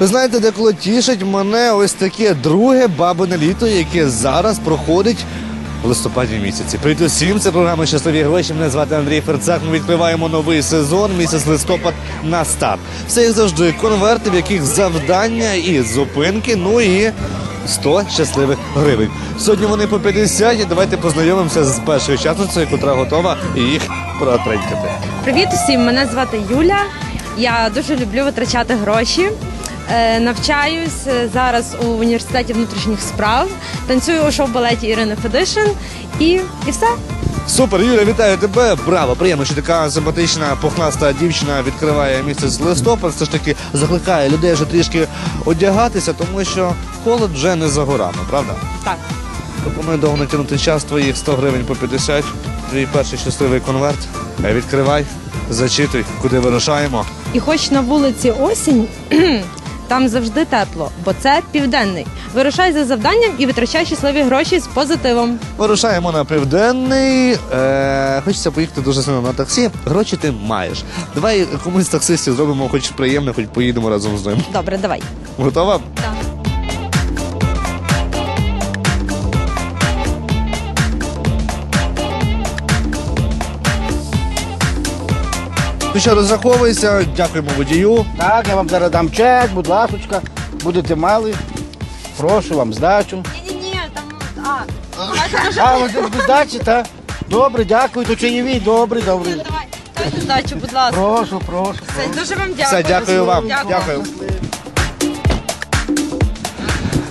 Ви знаєте, деколи тішить мене ось таке друге бабине літо, яке зараз проходить. В листопаді місяці. Привіт усім, це програма Щасливі гроші. Мене звати Андрій Ферцак. Ми відкриваємо новий сезон, місяць листопад на старт. Все як завжди, конверти, в яких завдання і зупинки, ну і 100 щасливих гривень. Сьогодні вони по 50, і давайте познайомимося з першою учасницею, котра готова їх протренькати. Привіт усім! Мене звати Юля. Я дуже люблю витрачати гроші. Е, Навчаюсь е, зараз у університеті внутрішніх справ. Танцюю у шоу-балеті Ірини Федишин і, і все. Супер, Юля, вітаю тебе. Браво! Приємно, що така симпатична, пухнаста дівчина відкриває місяць листопад. Все ж таки закликає людей вже трішки одягатися, тому що холод вже не за горами, правда? Так. Пропоную довго натягнути час твоїх 100 гривень по 50. Твій перший щасливий конверт. Е, Відкривай, зачитуй, куди вирушаємо. І хоч на вулиці осінь, там завжди тепло, бо це південний. Вирушай за завданням і витрачай щасливі гроші з позитивом. Вирушаємо на південний. Е, хочеться поїхати дуже сильно на таксі. Гроші ти маєш. Давай комусь з таксистів зробимо хоч приємне, хоч поїдемо разом з ним. Добре, давай. Готова? Так. Ну що, розраховуйся, дякуємо водію. Так, я вам зараз дам чек, будь ласочка, будете мали. Прошу вам здачу. Ні-ні-ні, там. А, А, ви без здачі, так? Добре, дякую, то чаєві, добре, добре. давай. давайте здачу, будь ласка. Прошу, прошу. Все, дуже вам дякую. Все, дякую вам. Дякую.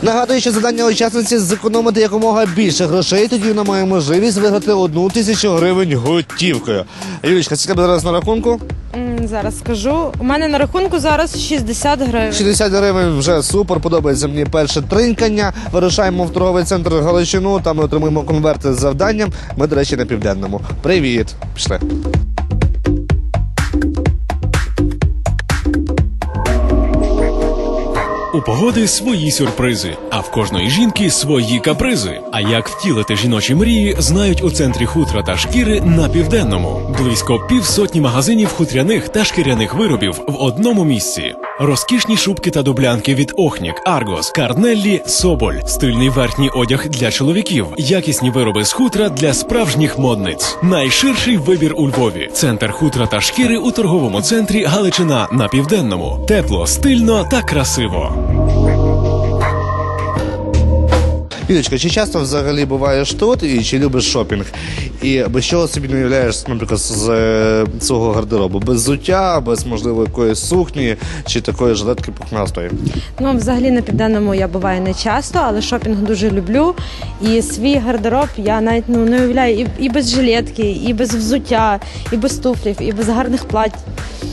Нагадую, що завдання учасниці зекономити якомога більше грошей. Тоді вона має можливість виграти одну тисячу гривень готівкою. Юлічка, це тебе зараз на рахунку? М, Зараз скажу. У мене на рахунку зараз 60 гривень. 60 гривень вже супер. Подобається мені перше тринькання. Вирушаємо в торговий центр Галичину. Там ми отримуємо конверти з завданням. Ми, до речі, на південному. Привіт, пішли. У погоди свої сюрпризи, а в кожної жінки свої капризи. А як втілити жіночі мрії, знають у центрі хутра та шкіри на південному. Близько півсотні магазинів хутряних та шкіряних виробів в одному місці. Розкішні шубки та дублянки від Охнік, Аргос, Карнеллі, Соболь, стильний верхній одяг для чоловіків, якісні вироби з хутра для справжніх модниць. Найширший вибір у Львові. Центр хутра та шкіри у торговому центрі Галичина на південному. Тепло, стильно та красиво. Юлічка, чи часто взагалі буваєш тут і чи любиш шопінг? І без чого собі не уявляєш, наприклад, з е, свого гардеробу? Без взуття, без можливо якоїсь сукні чи такої жилетки пухнастої? Ну, взагалі на південному я буваю не часто, але шопінг дуже люблю. І свій гардероб я навіть ну, не уявляю і, і без жилетки, і без взуття, і без туфлів, і без гарних плать.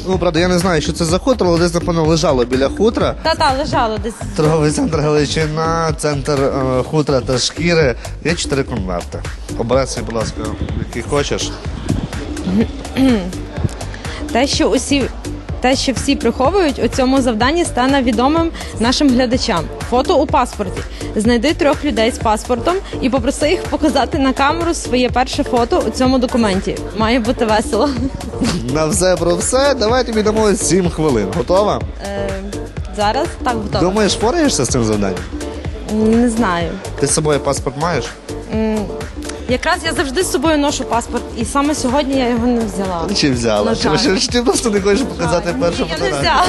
Ну, правда, я не знаю, що це за хутро, але десь, напевно, лежало біля хутра. Та-та, лежало десь. Торговий центр Галичина, центр е, хутра та шкіри. Є чотири конверти. Обирай собі, будь ласка, який хочеш. Те, що усі. Те, що всі приховують, у цьому завданні стане відомим нашим глядачам. Фото у паспорті. Знайди трьох людей з паспортом і попроси їх показати на камеру своє перше фото у цьому документі. Має бути весело. На все про все. Давай тобі дамо 7 хвилин. Готова? Е, зараз так готово. Думаєш, впораєшся з цим завданням? Не знаю. Ти з собою паспорт маєш? Якраз я завжди з собою ношу паспорт, і саме сьогодні я його не взяла. Чи взяла? Чи, чи, чи ти просто не хочеш показати Ні, першу я не фотографію? взяла.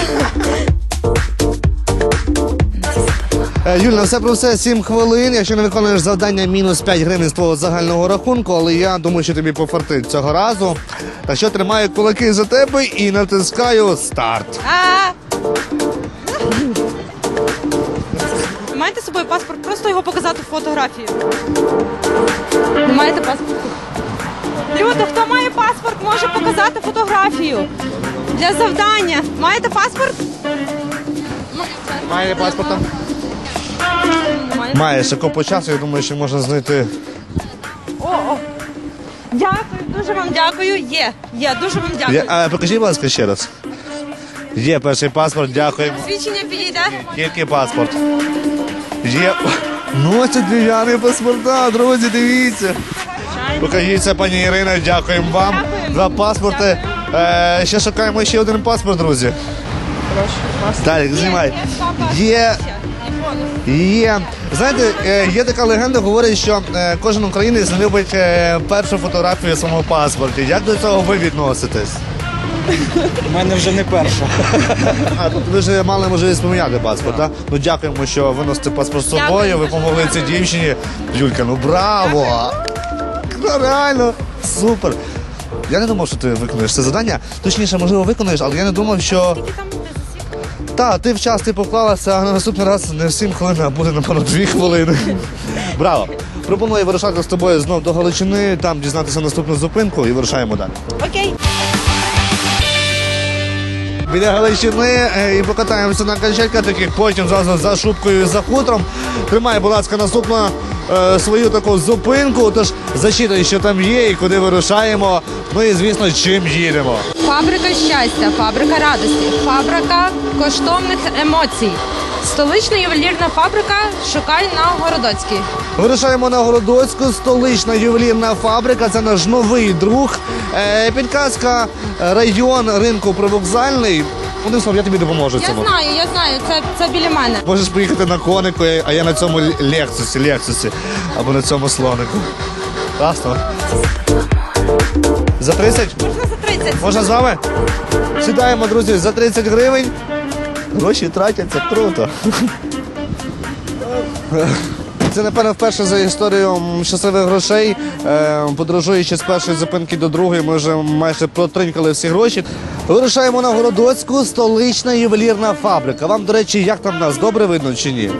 Е, Юль, на все про все 7 хвилин. Якщо не виконуєш завдання, мінус 5 гривень з твого загального рахунку, але я думаю, що тобі пофартить цього разу. Так що тримаю кулаки за тебе і натискаю старт. А! Маєте з собою паспорт, просто його показати в фотографію. Не маєте паспорту? Люди, хто має паспорт, може показати фотографію для завдання. Маєте паспорт? Має паспорта? Немає. Має ще копу часу, я думаю, що можна знайти. О, о. Дякую, дуже вам дякую. Є, є, дуже вам дякую. Я, а, покажіть, будь ласка, ще раз. Є перший паспорт, дякуємо. Свідчення підійде. Тільки паспорт. Є. Ну, це дев'яний паспорта, друзі, дивіться. Покажіться, пані Ірина, дякуємо вам за паспорти. Е, ще шукаємо ще один паспорт, друзі. Далі, знімай. Є. Є. Знаєте, е, є така легенда, говорить, що е, кожен українець любить е, першу фотографію в своєму паспорті. Як до цього ви відноситесь? У мене вже не перша. А, тобто ви вже мали можливість поміняти паспорт, так? Ну дякуємо, що ви носите паспорт з собою, ви помогли цій дівчині. Юлька, ну браво! Ну, реально, супер. Я не думав, що ти виконуєш це завдання. Точніше, можливо, виконуєш, але я не думав, що. Так, ти в час ти поклалася, а на наступний раз не 7 хвилин, а буде, напевно, 2 хвилини. Браво! Пропоную вирушати з тобою знов до Галичини, там дізнатися наступну зупинку і вирушаємо далі. Окей. Біля Галичини е, і покатаємося на качельках таких, потім зразу за шубкою і за хутром. Тримай, будь ласка, наступну е, свою таку зупинку. Тож зачитай, що там є і куди вирушаємо. Ну і звісно, чим їдемо. Фабрика щастя, фабрика радості, фабрика коштовних емоцій. Столична ювелірна фабрика Шукай на Городоцькій. Вирушаємо на Городоцьку, столична ювелірна фабрика. Це наш новий друг. Е, підказка е, район ринку привокзальний. Одним словом, я тобі допоможу в Я цьому. знаю, я знаю, це, це біля мене. Можеш поїхати на конику, а я на цьому лексусі, лексусі або на цьому слонику. Класно. За 30? Можна за 30. Можна з вами? Сідаємо, друзі, за 30 гривень. Гроші тратяться круто. Це, напевно, вперше за історію щасливих грошей. Е, Подорожуючи з першої зупинки до другої, ми вже майже протринькали всі гроші. Вирушаємо на Городоцьку, столична ювелірна фабрика. Вам, до речі, як там нас добре видно чи ні?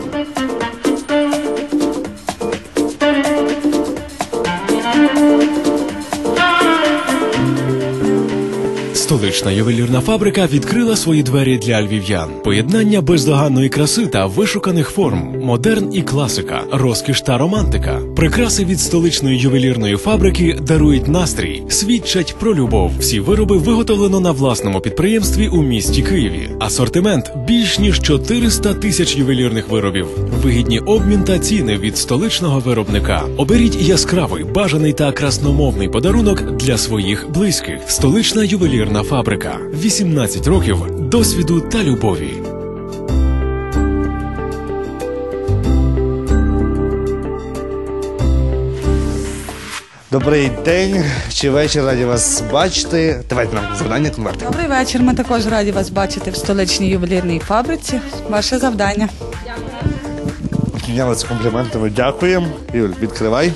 Столична ювелірна фабрика відкрила свої двері для львів'ян. Поєднання бездоганної краси та вишуканих форм, модерн і класика, розкіш та романтика. Прикраси від столичної ювелірної фабрики дарують настрій, свідчать про любов. Всі вироби виготовлено на власному підприємстві у місті Києві. Асортимент більш ніж 400 тисяч ювелірних виробів. Вигідні обмін та ціни від столичного виробника. Оберіть яскравий, бажаний та красномовний подарунок для своїх близьких. Столична ювелірна фабрика. 18 років досвіду та любові. Добрий день чи вечір, раді вас бачити. Давайте нам завдання конверти. Добрий вечір. Ми також раді вас бачити в столичній ювелірній фабриці. Ваше завдання. Обмінялися компліментами. Дякуємо. Юль, відкривай,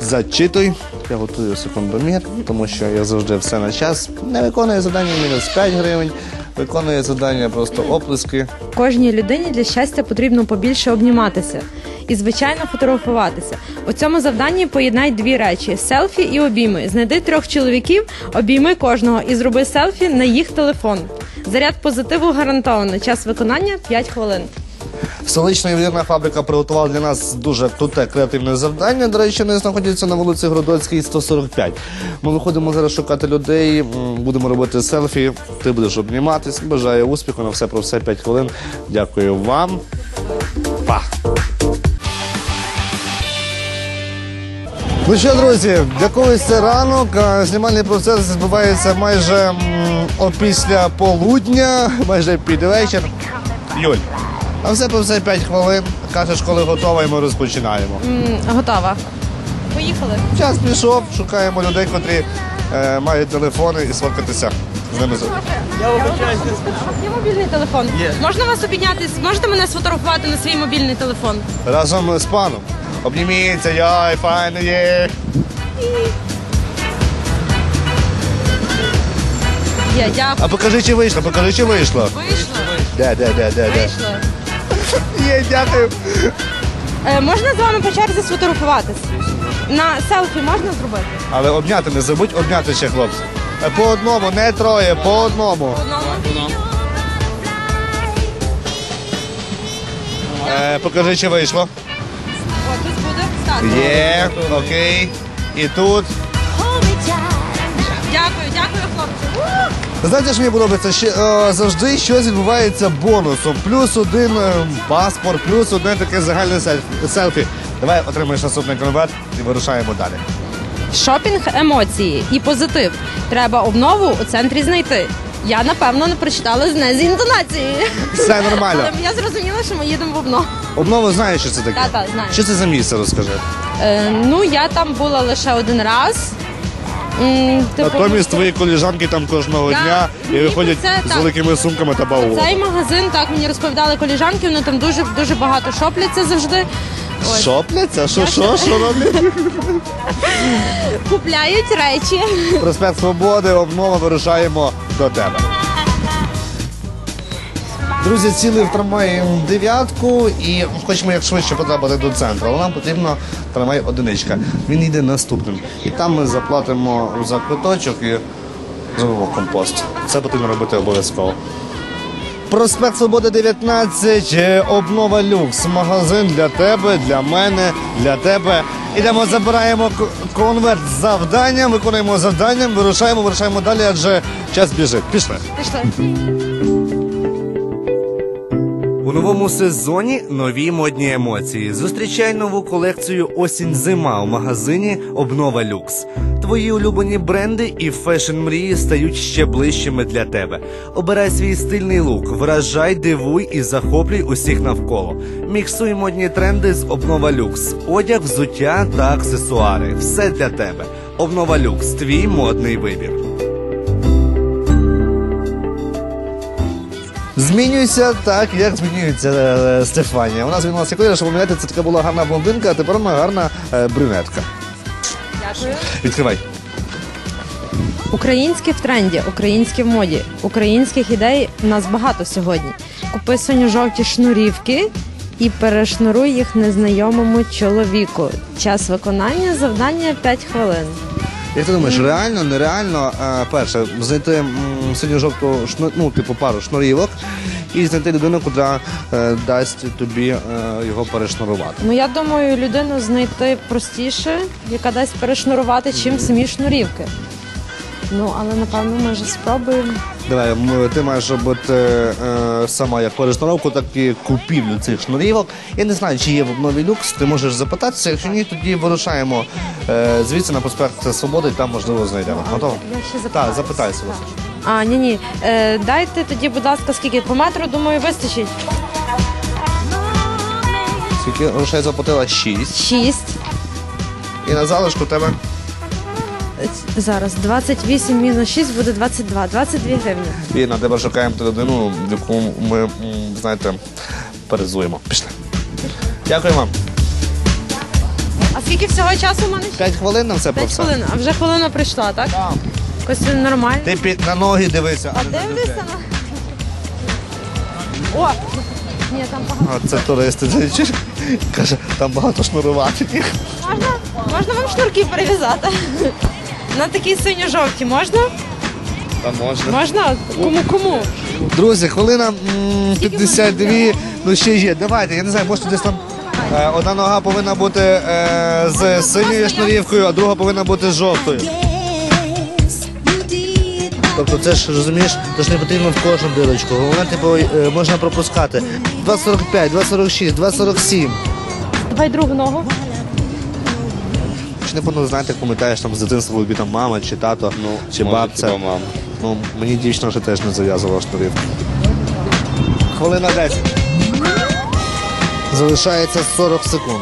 зачитуй. Я готую секундомір, тому що я завжди все на час. Не виконую завдання мінус 5 гривень, виконую завдання просто оплески. Кожній людині для щастя потрібно побільше обніматися і, звичайно, фотографуватися. У цьому завданні поєднай дві речі: селфі і обійми. Знайди трьох чоловіків, обійми кожного і зроби селфі на їх телефон. Заряд позитиву гарантовано. Час виконання 5 хвилин. Столична ювелірна фабрика приготувала для нас дуже круте креативне завдання. До речі, вони знаходяться на вулиці Городоцькій, 145. Ми виходимо зараз шукати людей, будемо робити селфі. Ти будеш обніматись. Бажаю успіху на все про все 5 хвилин. Дякую вам. Па! Ну що, друзі, це ранок. Знімальний процес відбувається майже м, опісля полудня, майже під вечір. Юль, а все по все 5 хвилин. Кажеш, коли готова, і ми розпочинаємо. М, готова. Поїхали. Час пішов, шукаємо людей, котрі е, мають телефони і сфоткатися з ними. Є мобільний телефон. Можна вас обійняти? Можете мене сфотографувати на свій мобільний телефон? Разом з паном. Обніміться, яй, файно є. Є, дякую. А покажи, чи вийшло, покажи, чи вийшло. Вийшло. Де, де, де, де, де. Вийшло. Є, дякую. Е, можна з вами по черзі сфотографуватись? На селфі можна зробити? Але обняти не забудь, обняти ще хлопці. Е, По одному, не троє, по одному. Е, покажи, чи вийшло. О, тут буде. Так. Є, окей. І тут. Дякую, дякую, хлопці. Знаєте, що мені подобається? Ще, е, завжди щось відбувається бонусом. Плюс один е, паспорт, плюс одне таке загальне сельфі- селфі. Давай отримаєш наступний конверт і вирушаємо далі. Шопінг емоції і позитив. Треба обнову у центрі знайти. Я напевно не прочитала з з інтонації. Все нормально. Але я зрозуміла, що ми їдемо в обно. Обнова знаєш, що це таке? Та-та, знаю. Що це за місце, розкажи. Е, ну, я там була лише один раз. М, типу, Натомість твої коліжанки там кожного Так, дня і мені виходять це з так. великими сумками та баулами. Цей магазин, так мені розповідали коліжанки, вони там дуже дуже багато шопляться завжди. Ось. Шопляться? Що, що, що роблять? Купляють речі. Проспект Свободи, обнова, вирушаємо до тебе. Друзі, сіли в трамваї дев'ятку і хочемо як швидше потрапити до центру. Але нам потрібно трамвай одиничка. Він йде наступним. І там ми заплатимо за квиточок і зробимо компост. Це потрібно робити обов'язково. Проспект Свободи 19, е, обнова люкс. Магазин для тебе, для мене, для тебе. Ідемо, забираємо конверт з завданням, виконуємо завдання, вирушаємо, вирушаємо далі, адже час біжить. Пішли. Пішли. У новому сезоні нові модні емоції. Зустрічай нову колекцію Осінь-зима у магазині Обнова Люкс. Твої улюблені бренди і фешн мрії стають ще ближчими для тебе. Обирай свій стильний лук, вражай, дивуй і захоплюй усіх навколо. Міксуй модні тренди з Обнова Люкс. Одяг, взуття та аксесуари. Все для тебе. Обнова Люкс. Твій модний вибір. Змінюється так, як змінюється е, Стефанія. Вона змінилася коли, що пам'ятаєте, це така була гарна блондинка, а тепер вона гарна е, брюнетка. Дякую. Відкривай. Українське в тренді, українське в моді. Українських ідей у нас багато сьогодні. Купи синьо-жовті шнурівки і перешнуруй їх незнайомому чоловіку. Час виконання завдання 5 хвилин. Як ти думаєш, реально, нереально, е, перше, знайти м, синьо-жовту шну, ну, типу пару шнурівок і знайти людину, яка е, дасть тобі е, його перешнурувати. Ну я думаю, людину знайти простіше, яка дасть перешнурувати, чим самі шнурівки. Ну, але напевно ми вже спробуємо. Давай, м, ти маєш робити е, сама як перешнуровку, так і купівлю цих шнурівок. Я не знаю, чи є в обнові люкс. Ти можеш запитатися. Якщо ні, тоді вирушаємо е, звідси на проспект Свободи, і там можливо знайдемо. Готово? Я ще Так, запитаюся. запитайся. Так. Василь. А, ні, ні. Е, дайте тоді, будь ласка, скільки по метру, думаю, вистачить. Скільки грошей заплатила? Шість. Шість. І на залишку тебе Е, Зараз 28 мінус 6 буде 22. 22 гривні. і на тебе шукаємо ту людину, яку ми, м, знаєте, перезуємо. Пішли. Дякую вам. А скільки всього часу у мене? ще? П'ять хвилин на все про 5 все. хвилин. А вже хвилина прийшла, так? Так. Якось нормально. Ти під на ноги дивися. А не на дивлюся на. О! Ні, там багато. А це туристи. Ти чуєш? Каже, там багато шнурувати. Можна? Можна вам шнурки перев'язати? На такі синьо-жовті можна? Там можна. Можна? Кому кому? Друзі, хвилина м, 52, ну ще є. Давайте, я не знаю, може десь там е, одна нога повинна бути е, з синьою шнурівкою, а друга повинна бути з жовтою. Тобто це ж розумієш, то ж не потрібно в кожну дирочку. Головне, типу, е, можна пропускати. 2,45, 2,46, 2,47. Давай другу ногу. Чи не певно знаєте, пам'ятаєш там з дитинства тобі там мама чи тато, ну, чи бабця. мама. Ну, мені дівчина ще теж не зав'язувала шнурівку. Хвилина 10. Залишається 40 секунд.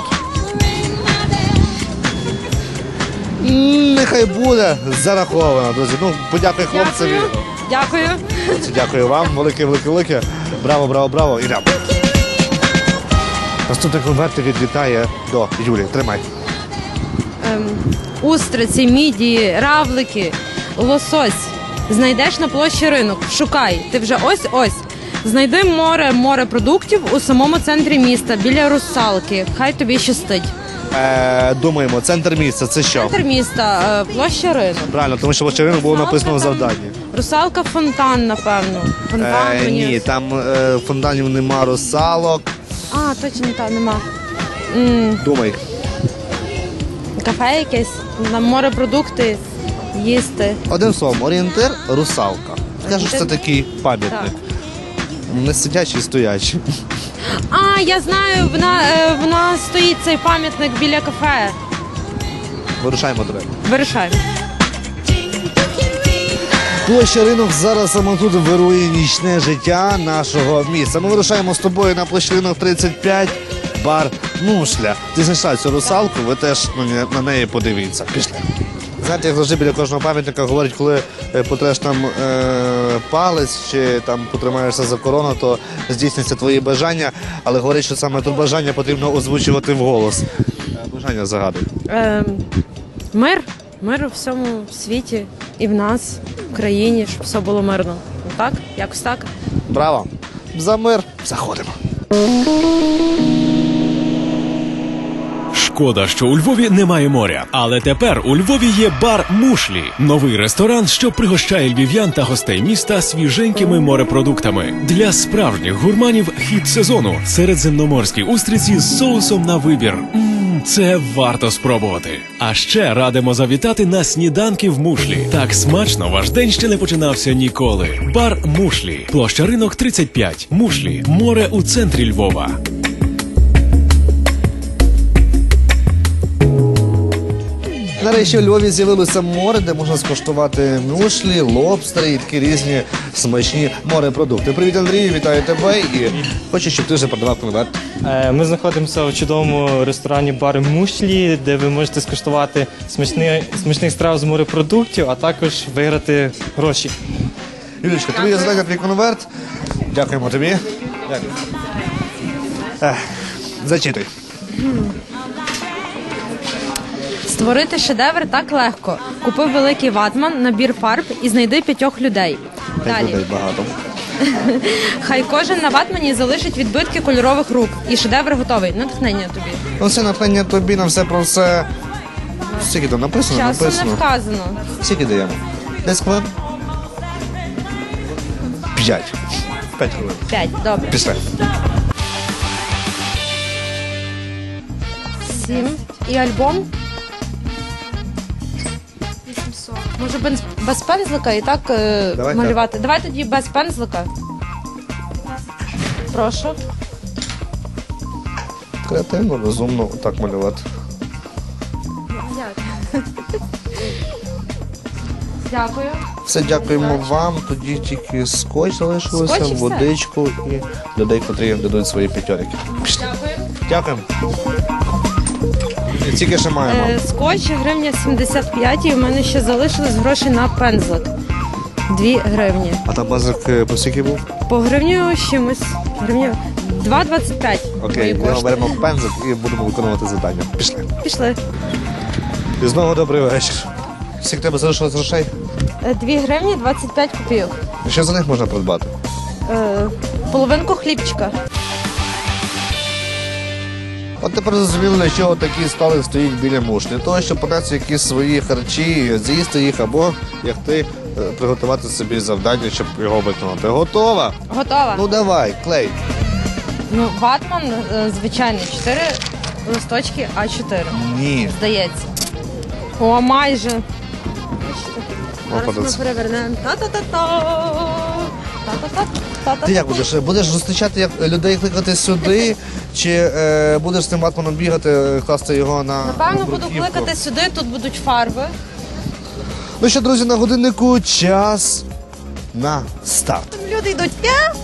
М, Нехай буде зараховано, друзі. Ну, подякуй хлопцеві. Дякую. Дякую. Хлопці, Дякую вам. Велике, велике, велике. Браво, браво, браво. Ідемо. Наступний конвертик відлітає до Юлі. Тримай. Ем, устриці, мідії, равлики, лосось. Знайдеш на площі ринок. Шукай. Ти вже ось ось. Знайди море море продуктів у самому центрі міста біля русалки. Хай тобі щастить. Е, думаємо, центр міста це що? Центр міста, е, площа ринок. Правильно, тому що в очевидно було написано в там- завданні. Русалка фонтан, напевно. Фонтан Е, мені. ні, там е, фонтанів нема русалок. А, точно так, нема. м Думай. Кафе якесь, на морепродукти їсти. Одним словом, орієнтир русалка. Скажу, що це такий пам'ятник. Так. Не сидячий, стоячий. А, я знаю, вона, е, вона стоїть цей пам'ятник біля кафе. Вирушаємо до речі. Вирішаємо. Площа ринок зараз саме тут вирує нічне життя нашого міста. Ми вирушаємо з тобою на площу ринок 35, бар Мушля. Ти знайшла цю русалку, ви теж на, на неї подивіться. Пішли. Знаєте, як завжди біля кожного пам'ятника говорять, коли е, потреш там е, палець чи там потримаєшся за корону, то здійсниться твої бажання. Але говорять, що саме тут бажання потрібно озвучувати вголос. Е, Бажання загадуй. Ем, мир, мир у всьому світі і в нас, в країні, щоб все було мирно. Ну так, якось так. Браво! За мир заходимо. Шкода, що у Львові немає моря. Але тепер у Львові є бар Мушлі, новий ресторан, що пригощає львів'ян та гостей міста свіженькими морепродуктами. Для справжніх гурманів хід сезону середземноморські устриці з соусом на вибір. Це варто спробувати. А ще радимо завітати на сніданки в Мушлі. Так смачно ваш день ще не починався ніколи. Бар Мушлі, площа ринок 35. Мушлі, море у центрі Львова. Нарешті у Львові з'явилося море, де можна скуштувати мюшлі, лобстери і такі різні смачні морепродукти. Привіт, Андрій, вітаю тебе і хочу, щоб ти вже продавав конверт. Е, Ми знаходимося у чудовому ресторані бар Мушлі, де ви можете скуштувати смачний, смачних страв з морепродуктів, а також виграти гроші. Юлічка, тобі я задаю твій конверт. Дякуємо тобі. Дякую. Ех, зачитуй. Створити шедевр так легко. Купи великий ватман, набір фарб і знайди п'ятьох людей. Далі. людей багато. Хай кожен на ватмані залишить відбитки кольорових рук. І шедевр готовий. Натхнення тобі. Ну, це натхнення тобі на все про все. Скільки там написано? Часу не написано. вказано. Скільки даємо? Десь хвилин? П'ять. П'ять хвилин. П'ять. Добре. Пішли. Сім. І альбом. Може без, без пензлика і так е, Давай малювати. Давай тоді без пензлика. Прошу. Креативно, розумно так малювати. Дякую. Все, дякуємо вам. Тоді тільки скотч залишилося, Скотч і все. водичку і людей, котрі дадуть свої п'ятьорики. Пішли. Дякуємо. І Тільки ще маємо. Е, скотч гривня 75 і в мене ще залишилось гроші на пензлик. Дві гривні. А там базик е, по скільки був? По гривню з чимось. Гривню 2,25. Окей, мої ми кошти. беремо пензик і будемо виконувати завдання. Пішли. Пішли. І знову добрий вечір. Скільки тебе залишилось грошей? Е, Дві гривні 25 копійок. Що за них можна придбати? Е, половинку хлібчика. От тепер зрозуміло, для чого такі столи стоїть біля муш. Для того, щоб понести якісь свої харчі, з'їсти їх або, як ти, е, приготувати собі завдання, щоб його виконати. Готова? Готова. Ну давай, клей. Ну, ватман е, звичайний, 4 листочки А4, Ні. здається. О, майже. Зараз ми перевернемо. Та-та-та-та. Та-та-та. Ти як будеш? Будеш зустрічати як людей кликати сюди, чи е, будеш з тим ватманом бігати, е, класти його на Напевно, буду бруківку? кликати сюди, тут будуть фарби. Ну що, друзі, на годиннику час на старт. Люди йдуть. Я?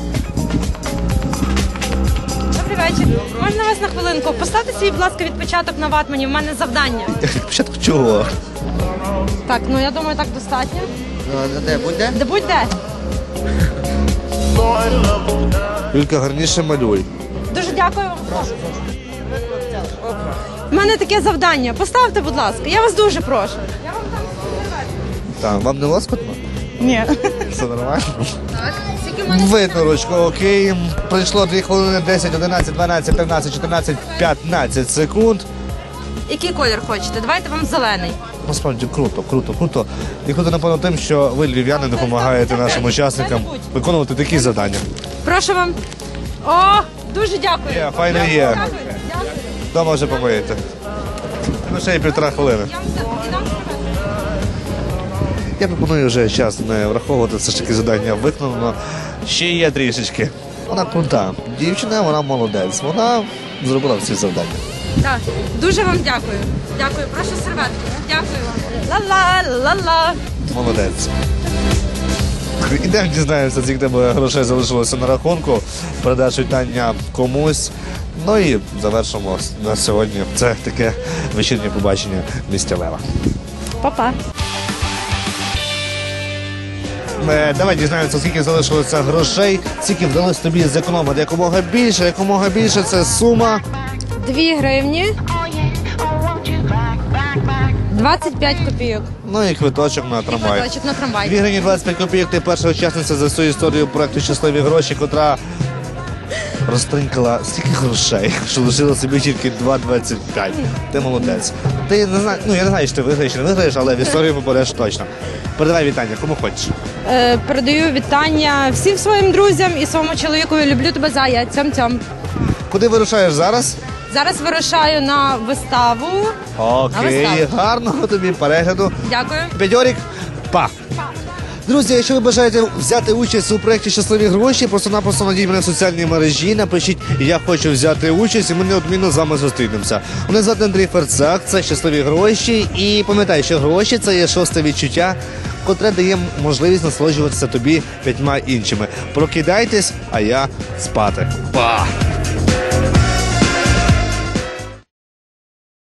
Добрий вечір. Можна вас на хвилинку? Поставте свій, будь ласка, відпочаток на ватмані. В мене завдання. Спочатку чого? Так, ну я думаю, так достатньо. Де буде? Де будь-де. Юлька, гарніше малюй. Дуже дякую вам. У мене таке завдання. Поставте, будь ласка. Я вас дуже прошу. Так, вам не лоскотно? Ні. Все нормально? Так. Видно ручку, окей. Пройшло 2 хвилини 10, 11, 12, 13, 14, 15 секунд. Який колір хочете? Давайте вам зелений. Насправді круто, круто, круто. І круто, напевно, тим, що ви, львів'яни, допомагаєте нашим учасникам виконувати такі завдання. Прошу вам. О, дуже дякую. Є, файно є. Дякую. Дякую. Дома вже помиєте. Ну, ще й півтора хвилини. Я пропоную вже час не враховувати все ж таки завдання виконано. Ще є трішечки. Вона крута. Дівчина, вона молодець. Вона зробила всі завдання. Так, дуже вам дякую. Дякую. Прошу серветку. Дякую вам. Ла-ла, ла-ла. Молодець. Ідемо дізнаємося, скільки тебе грошей залишилося на рахунку. Передаш вітання комусь. Ну і завершимо на сьогодні. Це таке вечірнє побачення місця Лева. Па-па! Е, Давай дізнаємося, скільки залишилося грошей, скільки вдалося тобі зекономити якомога більше, якомога більше це сума. 2 гривні. 25 копійок. Ну і квиточок на трамвай. Квиточок на трамвай. 2 гривні 25 копійок. Ти перша учасниця за всю історію проекту Щасливі гроші, котра розтринкала стільки грошей, що лишила собі тільки 2,25. Ти молодець. Ти не знаю, ну я не знаю, що ти виграєш чи не виграєш, але в історію попадеш точно. Передавай вітання, кому хочеш. Е, передаю вітання всім своїм друзям і своєму чоловікові. Люблю тебе зая. Цьом цьом. Куди вирушаєш зараз? Зараз вирушаю на виставу. Окей, виставу. гарного тобі перегляду. Дякую. П'ятьорік, па! Друзі, якщо ви бажаєте взяти участь у проєкті Щасливі гроші, просто-напросто надійте мене в соціальні мережі, напишіть Я хочу взяти участь, і ми неодмінно з вами зустрінемося. Мене звати Андрій Ферцак, це щасливі гроші. І пам'ятай, що гроші це є шосте відчуття, котре дає можливість насолоджуватися тобі п'ятьма іншими. Прокидайтесь, а я спати. Па!